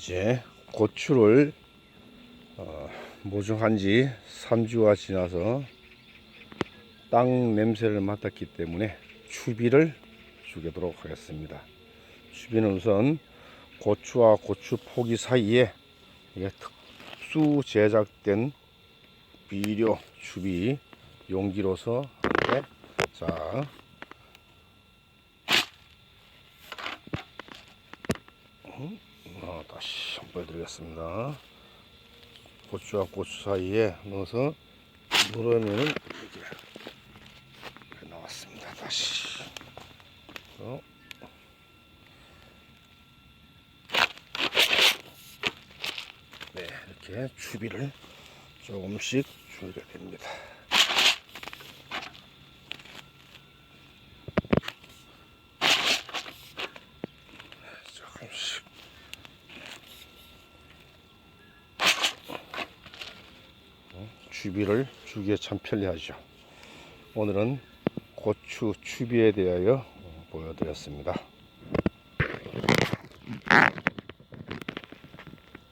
이제 고추를 어, 모종한 지 3주가 지나서 땅 냄새를 맡았기 때문에 추비를 주도록 하겠습니다. 추비는 우선 고추와 고추 포기 사이에 특수 제작된 비료 추비 용기로서 이렇게 자 어, 다시 한번 보여드리겠습니다. 고추와 고추 사이에 넣어서 누르면은 이렇게 나왔습니다. 다시. 어. 네, 이렇게 추비를 조금씩 주게 됩니다. 조금씩. 추비를 주기에 참 편리하죠. 오늘은 고추 추비에 대하여 보여드렸습니다.